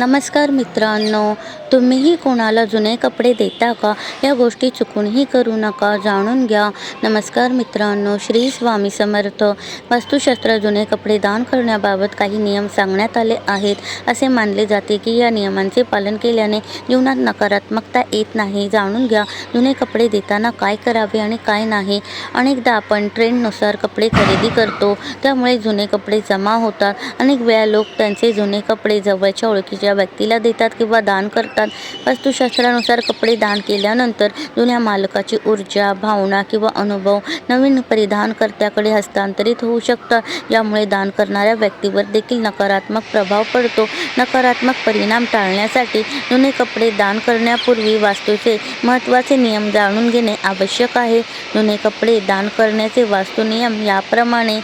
नमस्कार मित्रांनो तुम्हीही कोणाला जुने कपडे देता का? या गोष्टी चुकूनही करू नका जाणून घ्या. नमस्कार मित्रांनो श्री स्वामी समर्थ. वास्तुशास्त्र जुने कपडे दान करण्याबाबत काही नियम सांगण्यात आले आहेत. असे मानले जाते की या नियमांचे पालन केल्याने जीवनात नकारात्मकता येत नाही. जाणून घ्या जुने कपडे देताना काय करावे आणि काय नाही? अनेकदा आपण ट्रेंडनुसार कपडे खरेदी करतो त्यामुळे जुने कपडे जमा होतात. अनेक वेळा लोक त्यांचे जुने कपडे जवळच्या ओळखीच्या व्यक्तीला देतात किंवा दान करतात. वास्तुशास्त्रानुसार कपडे दान केल्यानंतर जुन्या मालकाची ऊर्जा भावना किंवा अनुभव नवीन परिधानकर्त्याकडे हस्तांतरित होऊ शकतात. यामुळे दान करणाऱ्या व्यक्तीवर देखील नकारात्मक प्रभाव पडतो. नकारात्मक परिणाम टाळण्यासाठी जुने कपडे दान करण्यापूर्वी वास्तूचे महत्त्वाचे नियम जाणून घेणे आवश्यक आहे. जुने कपडे दान करण्याचे वास्तुनियम याप्रमाणे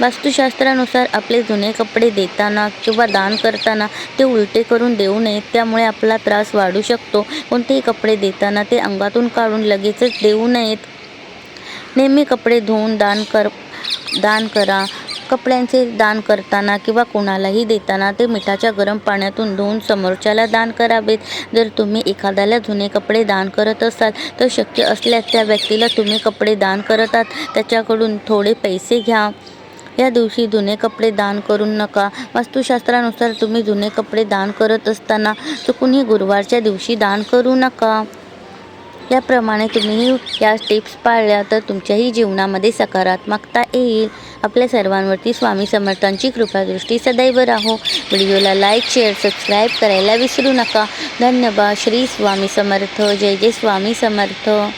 वास्तुशास्त्रानुसार आपले जुने कपडे देताना किंवा दान करताना ते उलटे करून देऊ नयेत त्यामुळे आपला त्रास वाढू शकतो. कोणतेही कपडे देताना ते अंगातून काढून लगेचच देऊ नयेत. नेहमी कपडे धुवून दान कर दान करा. कपड्यांचे दान करताना किंवा कोणालाही देताना ते मिठाच्या गरम पाण्यातून धुवून समोरच्याला दान करावेत. जर तुम्ही एखाद्याला जुने कपडे दान करत असाल तर शक्य असल्यास त्या व्यक्तीला तुम्ही कपडे दान करत आहात त्याच्याकडून थोडे पैसे घ्या. या दिवशी जुने कपडे दान करू नका. वास्तुशास्त्रानुसार तुम्ही जुने कपडे दान करत असताना चुकूनही गुरुवारच्या दिवशी दान करू नका. याप्रमाणे तुम्हीही या टिप्स पाळल्या तर तुमच्याही जीवनामध्ये सकारात्मकता येईल. आपल्या सर्वांवरती स्वामी समर्थांची कृपादृष्टी सदैव राहो. व्हिडिओला लाईक शेअर सबस्क्राईब करायला विसरू नका. धन्यवाद. श्री स्वामी समर्थ. जय जय स्वामी समर्थ.